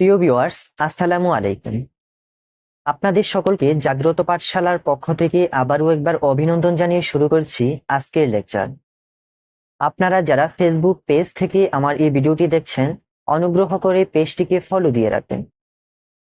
প্রিয় ভিউয়ার্স, আসসালামু আলাইকুম। আপনাদের সকলকে জাগ্রত পাঠশালার পক্ষ থেকে আবারও একবার অভিনন্দন জানিয়ে শুরু করছি আজকের লেকচার। আপনারা যারা ফেসবুক পেজ থেকে আমার এই ভিডিওটি দেখছেন, অনুগ্রহ করে পেজটিকে ফলো দিয়ে রাখবেন।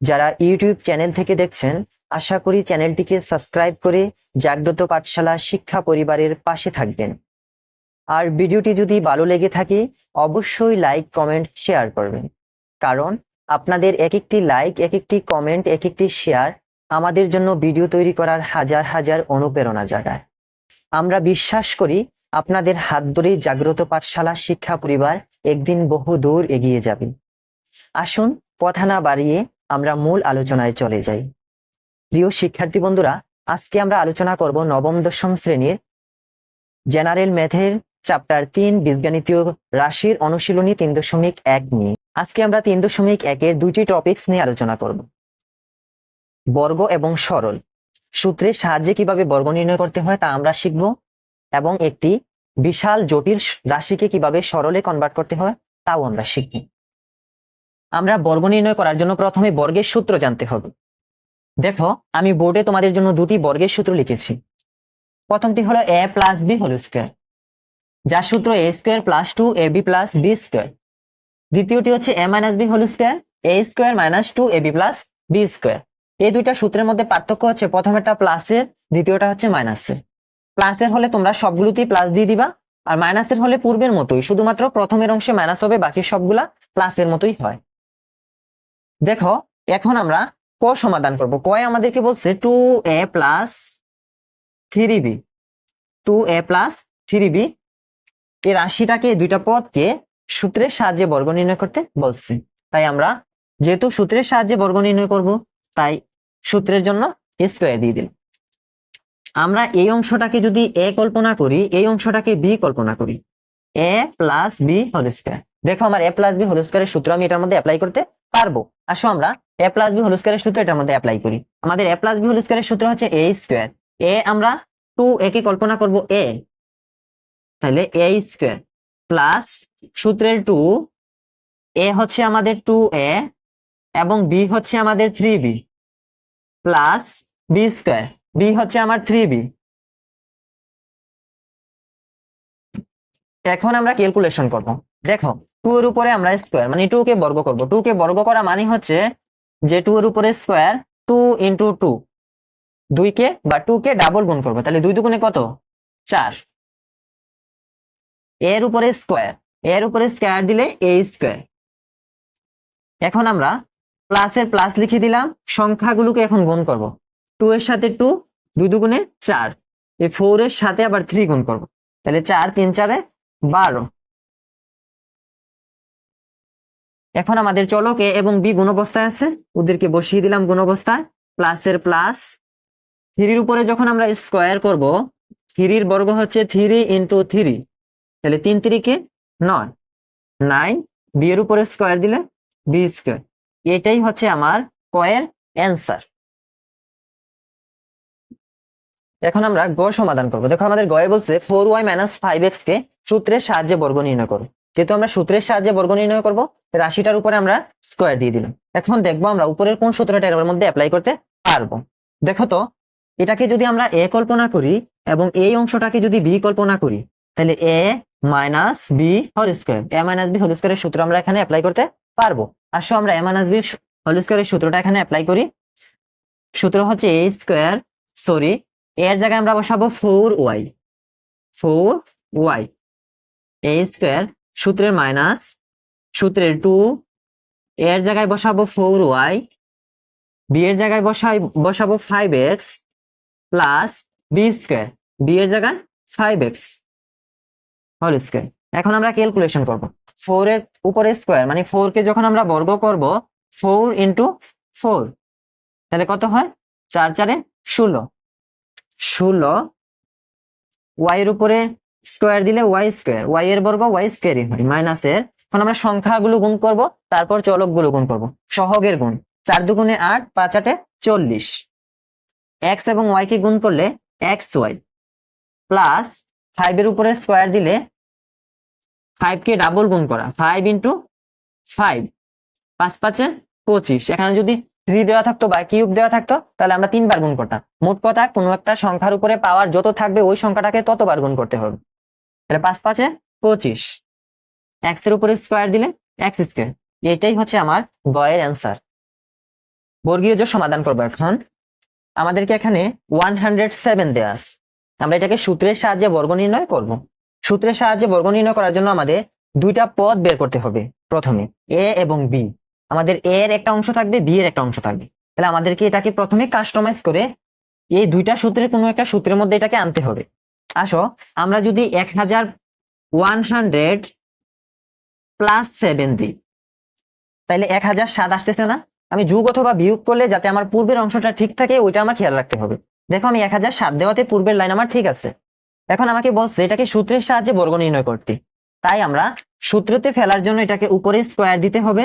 যারা ইউটিউব চ্যানেল থেকে দেখছেন, আশা করি চ্যানেলটিকে সাবস্ক্রাইব করে জাগ্রত পাঠশালা শিক্ষা পরিবারের পাশে থাকবেন। আর ভিডিওটি যদি ভালো লেগে থাকে, অবশ্যই লাইক কমেন্ট শেয়ার করবেন। কারণ আপনাদের এক একটি লাইক এক একটি কমেন্ট এক একটি শেয়ার আমাদের জন্য ভিডিও তৈরি করার হাজার হাজার অনুপ্রেরণা জাগায়। আমরা বিশ্বাস করি আপনাদের হাত ধরেই জাগ্রত পাঠশালা, শিক্ষা পরিবার একদিন বহু দূর এগিয়ে যাবে। আসুন কথা না বাড়িয়ে আমরা মূল আলোচনায় চলে যাই। প্রিয় শিক্ষার্থী বন্ধুরা, আজকে আমরা আলোচনা করব নবম, দশম শ্রেণির জেনারেল ম্যাথের চ্যাপ্টার তিন, বীজগণিতীয় রাশির অনুশীলনী তিন দশমিক এক নিয়ে। আজকে আমরা তিন দশমিক একের দুইটি টপিকস নিয়ে আলোচনা করব। বর্গ এবং সরল। সূত্রের সাহায্যে কীভাবে বর্গ নির্ণয় করতে হয় তা আমরা শিখব এবং একটি বিশাল জটিল রাশিকে কীভাবে সরলে কনভার্ট করতে হয় তাও আমরা শিখব। আমরা বর্গ নির্ণয় করার জন্য প্রথমে বর্গের সূত্র জানতে হবে। দেখো, আমি বোর্ডে তোমাদের জন্য দুটি বর্গের সূত্র লিখেছি। প্রথমটি হলো A plus B whole square যার সূত্র A square plus two A B plus B square দ্বিতীয়টি হচ্ছে A minus B whole square, A square minus two A B plus B square. এই দুইটা সূত্রের মধ্যে পার্থক্য হচ্ছে প্রথমেরটা প্লাসের দ্বিতীয়টা হচ্ছে মাইনাসের প্লাসের হলে তোমরা সবগুলোতেই প্লাস দিয়ে দিবা, আর মাইনাসের হলে পূর্বের মতোই, শুধুমাত্র প্রথমের অংশে মাইনাস হবে, বাকি সবগুলা প্লাসের মতোই হয়। দেখো, এখন আমরা ক সমাধান করব? কয় আমাদেরকে বলছে two A plus three B two A plus three B এই রাশিটাকে দুইটা পদকে সূত্রের সাহায্যে বর্গ নির্ণয় করতে বলছে। তাই আমরা যেহেতু সূত্রের সাহায্যে বর্গ নির্ণয় করব, তাই সূত্রের জন্য স্কোয়ার দিয়ে দিলাম। আমরা এই অংশটাকে যদি এ কল্পনা করি, এই অংশটাকে বি কল্পনা করি। A plus B whole square. দেখো আমার এ প্লাস বি হোল স্কোয়ারের সূত্র আমি এটার মধ্যে অ্যাপ্লাই করতে পারব। আসো আমরা এ প্লাস বি হোল স্কোয়ারের সূত্র এটার মধ্যে অ্যাপ্লাই করি। আমাদের এ প্লাস বি হোল স্কোয়ারের সূত্র হচ্ছে এ স্কোয়ার। এ আমরা টু এ কে কল্পনা করব এ। তাহলে এ স্কোয়ার প্লাস সূত্রের টু এ হচ্ছে আমাদের টু এ এবং বি হচ্ছে আমাদের three B plus B square B হচ্ছে আমার থ্রি বি এখন আমরা ক্যালকুলেশন করব। দেখো টু এর উপরে আমরা স্কোয়ার মানে টু কে বর্গ করব। টু কে বর্গ করা মানে হচ্ছে যে টু এর উপরে স্কোয়ার টু ইন্টু টু দুই কে বা টু কে ডাবল গুণ করব। তাহলে দুই দুগুণে কত? চার। এর উপরে স্কোয়ার এর উপরে স্কোয়ার দিলে এ স্কোয়ার এখন আমরা প্লাসের প্লাস লিখে দিলাম, সংখ্যাগুলোকে এখন গুণ করব। টু এর সাথে টু দুই দুগুণে চার। এই ফোর এর সাথে আবার থ্রি গুণ করব। তাহলে চার, তিন, চারে বারো। এখন আমাদের চলক এ এবং বি গুণ অবস্থায় আছে। ওদেরকে বসিয়ে দিলাম গুণ অবস্থায়। প্লাসের প্লাস থ্রির উপরে যখন আমরা স্কোয়ার করব, থ্রির বর্গ হচ্ছে থ্রি ইন্টু থ্রি তাহলে তিন তিরিকে নয়। নাইন বি এর উপরে স্কোয়ার দিলে বি স্কোয়ার এটাই হচ্ছে আমার কয়ের অ্যান্সার এখন আমরা গ সমাধান করব। দেখো আমাদের গয়ে বলছে four Y minus five X কে সূত্রের সাহায্যে বর্গ নির্ণয় করো। যেহেতু আমরা সূত্রের সাহায্যে বর্গ নির্ণয় করব রাশিটার উপরে আমরা স্কোয়ার দিয়ে দিলাম। এখন দেখব আমরা উপরের কোন সূত্রটা এর মধ্যে অ্যাপ্লাই করতে পারব। দেখো তো, এটাকে যদি আমরা এ কল্পনা করি এবং এই অংশটাকে যদি বি কল্পনা করি, তাহলে A minus B whole square. A minus B whole স্কোয়ারের সূত্র আমরা এখানে অ্যাপ্লাই করতে পারব। আসো আমরা এ মাইনাস বি হোল স্কোয়ারের সূত্রটা এখানে অ্যাপ্লাই করি। সূত্র হচ্ছে এ স্কোয়ার সরি এর জায়গায় আমরা বসাবো four Y four Y A square, সূত্রের মাইনাস, সূত্রের টু এর জায়গায় বসাবো ফোর ওয়াই বি এর জায়গায় বসাই, বসাবো five X plus B square B এর জায়গায় ফাইভ এক্স হোল স্কোয়ার এখন আমরা ক্যালকুলেশন করব। ফোর এর উপরে স্কোয়ার মানে ফোর কে যখন আমরা বর্গ করব ফোর ইন্টু ফোর তাহলে কত হয়? চার চারে ষোলো। ষোলো ওয়াই এর উপরে স্কোয়ার দিলে ওয়াই স্কোয়ার ওয়াই এর বর্গ ওয়াই স্কোয়ারই হয় মাইনাসের এখন আমরা সংখ্যাগুলো গুণ করব, তারপর চলকগুলো গুণ করব। সহগের গুণ, চার দুগুণে আট, পাঁচ আটে চল্লিশ। এক্স এবং ওয়াই কে গুণ করলে এক্স ওয়াই প্লাস ফাইভ এর উপরে স্কোয়ার দিলে ফাইভ কে ডাবল গুণ করা। ফাইভ ইন্টু ফাইভ পাঁচ পাঁচে পঁচিশ। এখানে যদি থ্রি দেওয়া থাকতো বা কিউব দেওয়া থাকতো, তাহলে আমরা তিনবার গুণ করতাম। মোট কথা, কোনো একটা সংখ্যার উপরে পাওয়ার যত থাকবে, ওই সংখ্যাটাকে ততবার গুণ করতে হবে। তাহলে পাঁচ পাঁচে পঁচিশ। এক্সের উপরে স্কোয়ার দিলে এক্স স্কোয়ার এটাই হচ্ছে আমার গয়ের অ্যান্সার বর্গীয় জোড় সমাধান করব এখন, আমাদেরকে এখানে ওয়ান হান্ড্রেড সেভেন দেওয়া আছে। আমরা এটাকে সূত্রের সাহায্যে বর্গ নির্ণয় করব। সূত্রের সাহায্যে বর্গ নির্ণয় করার জন্য আমাদের দুইটা পদ বের করতে হবে। প্রথমে এ এবং বি আমাদের এ এর একটা অংশ থাকবে বি এর একটা অংশ থাকবে। তাহলে আমাদেরকে এটাকে প্রথমে কাস্টমাইজ করে এই দুইটা সূত্রের কোনো একটা সূত্রের মধ্যে এটাকে আনতে হবে। আসো, আমরা যদি এক হাজার ওয়ান হান্ড্রেড প্লাস সেভেন দিই, তাহলে এক হাজার সাত আসতেছে না। আমি যুগ অথবা বিয়োগ করলে যাতে আমার পূর্বের অংশটা ঠিক থাকে, ওইটা আমার খেয়াল রাখতে হবে। দেখো আমি এক হাজার সাত দেওয়াতে পূর্বের লাইন আমার ঠিক আছে। এখন আমাকে বলছে, এটাকে সূত্রের সাহায্যে বর্গ নির্ণয় করতে। তাই আমরা সূত্রতে ফেলার জন্য এটাকে উপরে স্কোয়ার দিতে হবে।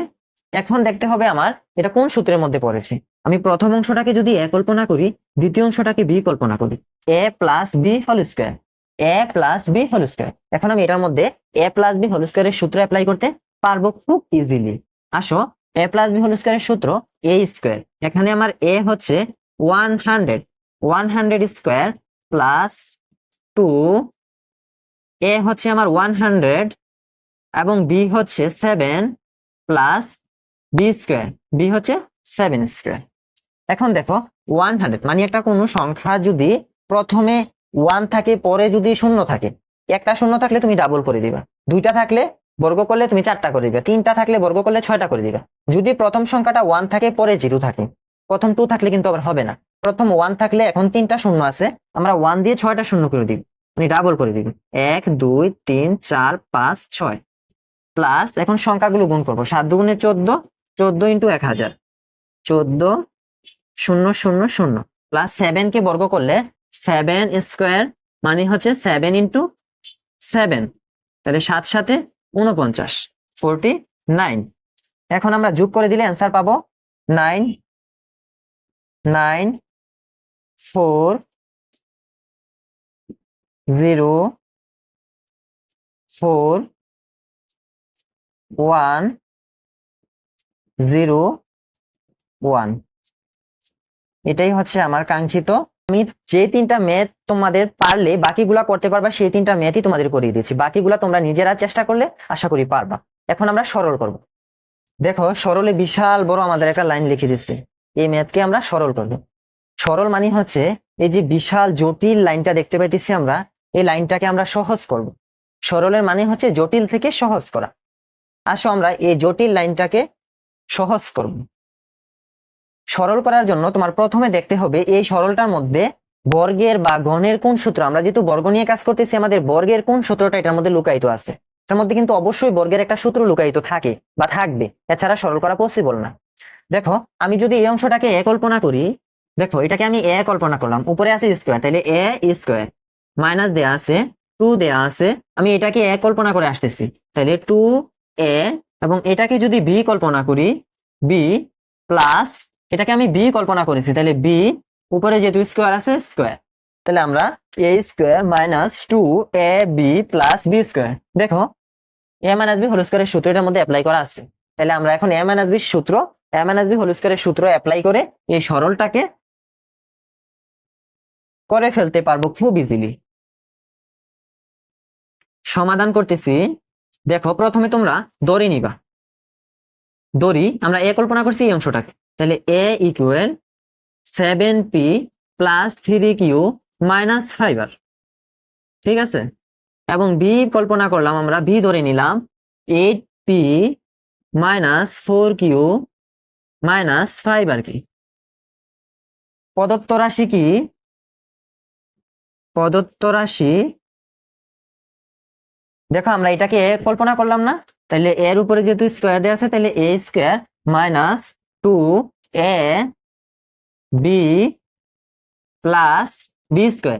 এখন দেখতে হবে আমার এটা কোন সূত্রের মধ্যে পড়েছে। আমি প্রথম অংশটাকে যদি এ কল্পনা করি, দ্বিতীয় অংশটাকে বি কল্পনা করি। A plus B whole square A plus B whole square এখন আমি এটার মধ্যে এ প্লাস বি হোল স্কোয়ারের সূত্র অ্যাপ্লাই করতে পারব খুব ইজিলি আসো, এ প্লাস বি হোল স্কোয়ারের সূত্র এ স্কোয়ার এখানে আমার এ হচ্ছে one hundred one hundred square plus two A হচ্ছে আমার ওয়ান হান্ড্রেড এবং বি হচ্ছে seven plus B square B হচ্ছে সেভেন স্কোয়ার এখন দেখো ওয়ান হান্ড্রেড মানে একটা কোনো সংখ্যা যদি প্রথমে ওয়ান থাকে, পরে যদি শূন্য থাকে, একটা শূন্য থাকলে তুমি ডাবল করে দিবা। দুইটা থাকলে বর্গ করলে তুমি চারটা করে দিবে। তিনটা থাকলে বর্গ করলে ছয়টা করে দিবে। যদি প্রথম সংখ্যাটা ওয়ান থাকে, পরে জিরো থাকে। প্রথম টু থাকলে কিন্তু আবার হবে না। প্রথম ওয়ান থাকলে এখন তিনটা শূন্য আছে। আমরা ওয়ান দিয়ে ছয়টা শূন্য করে দিব মানে ডাবল করে দিব এক, দুই, তিন, চার, পাঁচ, ছয়। প্লাস এখন সংখ্যাগুলো গুণ করব। সাত দুগুণে চোদ্দ চোদ্দ ইন্টু এক হাজার। চোদ্দ, শূন্য শূন্য শূন্য। প্লাস সেভেন কে বর্গ করলে সেভেন স্কোয়ার মানে হচ্ছে সেভেন ইন্টু সেভেন তাহলে সাত সাথে উনপঞ্চাশ ফোরটি নাইন এখন আমরা যোগ করে দিলে অ্যান্সার পাবো nine nine four zero four one zero one. এটাই হচ্ছে আমার কাঙ্ক্ষিত। আমি যে তিনটা ম্যাথ তোমাদের পারলে বাকিগুলা করতে পারবা, সেই তিনটা ম্যাথই তোমাদের করিয়ে দিচ্ছি বাকিগুলা তোমরা নিজেরা চেষ্টা করলে আশা করি পারবা। এখন আমরা সরল করব। দেখো, সরলে বিশাল বড় আমাদের একটা লাইন লিখে দিচ্ছে। এই ম্যাথকে আমরা সরল করব। সরল মানে হচ্ছে এই যে বিশাল জটিল লাইনটা দেখতে পাইতেছি আমরা, এই লাইনটাকে আমরা সহজ করব। সরলের মানে হচ্ছে জটিল থেকে সহজ করা। আসো আমরা এই জটিল লাইনটাকে সহজ করব। সরল করার জন্য তোমার প্রথমে দেখতে হবে এই সরলটার মধ্যে বর্গের বা গণের কোন সূত্র, আমরা যেহেতু বর্গ নিয়ে কাজ করতেছি, আমাদের বর্গের কোন সূত্রটা এটার মধ্যে লুকায়িত আছে? এটার মধ্যে কিন্তু অবশ্যই বর্গের একটা সূত্র লুকায়িত থাকে বা থাকবে, এছাড়া সরল করা পসিবল না। দেখো, আমি যদি এই অংশটাকে এ কল্পনা করি দেখো, এটাকে আমি এ কল্পনা করলাম। উপরে আছে স্কোয়ার তাহলে এ স্কোয়ার মাইনাস দেয়া আছে টু দেয়া আছে, আমি এটাকে এ কল্পনা করে আসতেছি। তাহলে টু এ এবং এটাকে যদি বি কল্পনা করি বি প্লাস এটাকে আমি বি কল্পনা করেছি তাহলে বি উপরে যেহেতু স্কোয়ার আছে স্কোয়ার তাহলে আমরা A square minus two A B plus B square দেখো এ মাইনাস বি হোল স্কোয়ারের সূত্র এটার মধ্যে অ্যাপ্লাই করা আছে। তাহলে আমরা এখন এ মাইনাস বি সূত্র এ মাইনাস বি হোল স্কোয়ারের সূত্র অ্যাপ্লাই করে এই সরলটাকে করে ফেলতে পারব খুব ইজিলি সমাধান করতেছি। দেখো, প্রথমে তোমরা দড়ি নিবা। দড়ি, আমরা এ কল্পনা করছি এই অংশটাকে। তাহলে A equal seven P plus three Q minus five R ঠিক আছে? এবং বি কল্পনা করলাম আমরা বি ধরে নিলাম eight P minus four Q minus five R কি। প্রদত্ত রাশি কি? প্রদত্ত রাশি। দেখো আমরা এটাকে কল্পনা করলাম না? তাহলে এর উপরে যেহেতু স্কোয়ার দেওয়া আছে, তাহলে A square minus two A B plus B square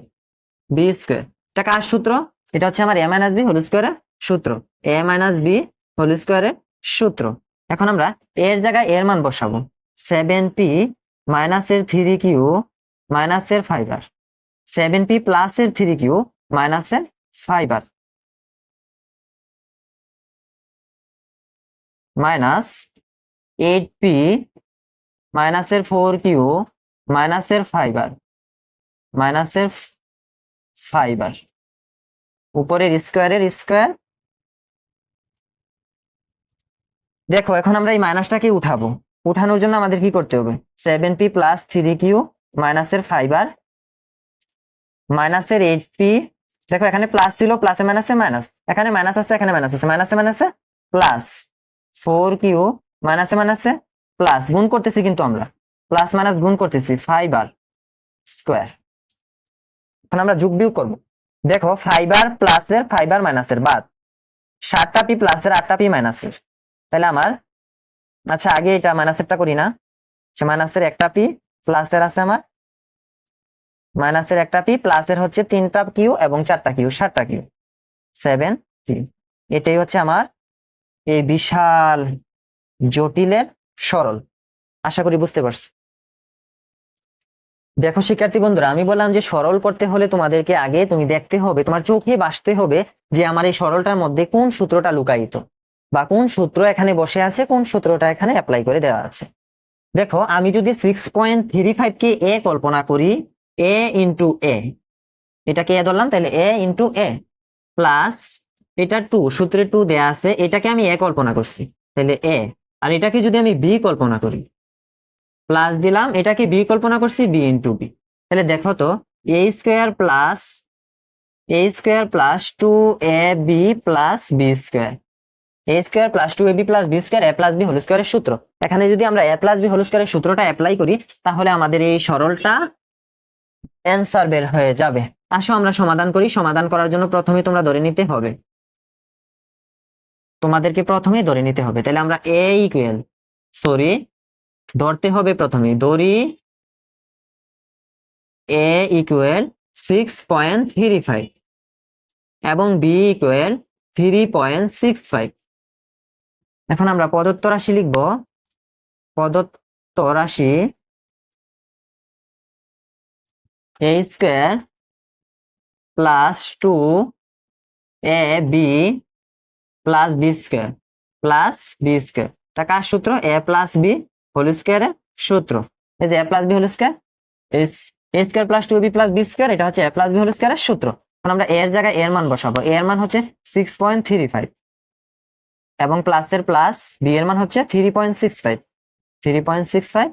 B square এটা কার সূত্র? এটা হচ্ছে আমার এ মাইনাস বি হোল স্কোয়ারের সূত্র। এ মাইনাস বি হোল স্কোয়ারের সূত্র। এখন আমরা এর জায়গায় এর মান বসাবো। সেভেন পি মাইনাসের থ্রি কিউ মাইনাসের ফাইবার সেভেন পি প্লাসের থ্রি কিউ মাইনাস মাইনাসের five R. Minus eight P মাইনাসের ফোর কিউ মাইনাসের ফাইবার। মাইনাসের ফাইবার। উপরের স্কোয়ারের স্কোয়ার। দেখো, এখন আমরা এই মাইনাসটাকে উঠাবো। উঠানোর জন্য আমাদের কি করতে হবে? Seven P plus three Q মাইনাসের ফাইবার মাইনাসের এইট পি দেখো এখানে প্লাস ছিল প্লাসে মাইনাসে মাইনাস এখানে মাইনাস আছে, এখানে মাইনাস আছে মাইনাসে মাইনাসে প্লাস ফোর কিউ মাইনাসে মাইনাসে প্লাস গুণ করতেছি কিন্তু আমরা প্লাস মাইনাস গুণ করতেছি ফাইবার স্কোয়ার এখন আমরা যোগ বিয়োগ করব, দেখো ফাইবার প্লাসের ফাইবার মাইনাসের বাদ, সাতটা পি প্লাসের আটটা পি মাইনাসের তাহলে আমার আচ্ছা আগে এটা মাইনাসেরটা করি না আচ্ছা মাইনাসের একটা পি প্লাসের আছে আমার মাইনাসের একটা পি, প্লাসের হচ্ছে তিনটা কিউ এবং চারটা কিউ সাতটা কিউ সেভেন কিউ এটাই হচ্ছে আমার এই বিশাল জটিলের সরল। আশা করি বুঝতে পারছ। দেখো শিক্ষার্থী বন্ধুরা, আমি বললাম যে সরল করতে হলে তোমাদেরকে আগে তুমি দেখতে হবে, তোমার চোখে বাসতে হবে যে আমার এই সরলটার মধ্যে কোন সূত্রটা লুকায়িত বা কোন সূত্র এখানে বসে আছে, কোন সূত্রটা এখানে অ্যাপ্লাই করে দেওয়া আছে। দেখো, আমি যদি সিক্স পয়েন্ট থ্রি ফাইভ কে এ কল্পনা করি এ ইন্টু এ এটাকে এ ধরলাম? তাহলে এ ইন্টু এ প্লাস এটা টু সূত্রে টু দেয়া আছে। এটাকে আমি এ কল্পনা করছি। তাহলে এ আর এটাকে যদি আমি বি কল্পনা করি প্লাস দিলাম, এটাকে বি কল্পনা করছি বি ইন্টু বি তাহলে দেখো তো A square plus A square plus two A B plus B square A square plus two A B plus B square A plus B whole স্কোয়ারের সূত্র। এখানে যদি আমরা এ প্লাস বি হোল স্কোয়ারের সূত্রটা অ্যাপ্লাই করি, তাহলে আমাদের এই সরলটা অ্যান্সার বের হয়ে যাবে। আসো আমরা সমাধান করি। সমাধান করার জন্য প্রথমে তোমরা ধরে নিতে হবে। তোমাদেরকে প্রথমে ধরে নিতে হবে। তাহলে আমরা এ ইকুয়াল সরি ধরতে হবে প্রথমে। ধরি A equal six point three five এবং B equal three point six five এখন আমরা প্রদত্ত রাশি লিখব। প্রদত্ত রাশি A square plus two A B plus B square plus B square এটা কার সূত্র? এ প্লাস বি হোল স্কোয়ারের সূত্র। এই যে A plus B whole square A square plus two B plus B square এটা হচ্ছে এ প্লাস বি হোল স্কোয়ারের সূত্র। এখন আমরা এর জায়গায় এর মান বসাবো। এর মান হচ্ছে সিক্স পয়েন্ট থ্রি ফাইভ এবং প্লাসের প্লাস বি এর মান হচ্ছে three point six five three point six five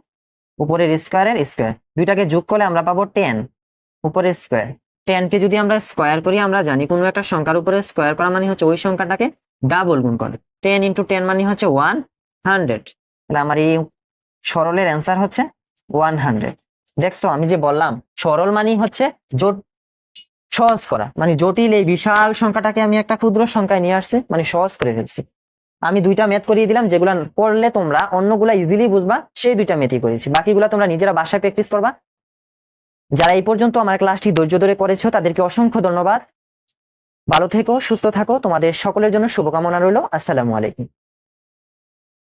উপরের স্কোয়ারের স্কোয়ার দুইটাকে যোগ করলে আমরা পাবো টেন উপরের স্কোয়ার টেনকে যদি আমরা স্কোয়ার করি, আমরা জানি কোনো একটা সংখ্যার উপরে স্কোয়ার করা মানে হচ্ছে ওই সংখ্যাটাকে ডাবল গুণ করে। টেন ইন্টু টেন মানে হচ্ছে ওয়ান হান্ড্রেড তাহলে আমার এই সরলের অ্যান্সার হচ্ছে ওয়ান হান্ড্রেড দেখছ, আমি যে বললাম, সরল মানে হচ্ছে জোট, সহজ করা। মানে জটিল এই বিশাল সংখ্যাটাকে আমি একটা ক্ষুদ্র সংখ্যায় নিয়ে আসছি মানে সহজ করে ফেলছি। আমি দুইটা ম্যাথ করিয়ে দিলাম, যেগুলা পড়লে তোমরা অন্যগুলা ইজিলি বুঝবা, সেই দুইটা ম্যাথই করেছি। বাকিগুলো তোমরা নিজেরা বাসায় প্র্যাকটিস করবা যারা এই পর্যন্ত আমার ক্লাসটি ধৈর্য ধরে করেছ, তাদেরকে অসংখ্য ধন্যবাদ। ভালো থেকো, সুস্থ থাকো। তোমাদের সকলের জন্য শুভকামনা রইল। আসসালামু আলাইকুম।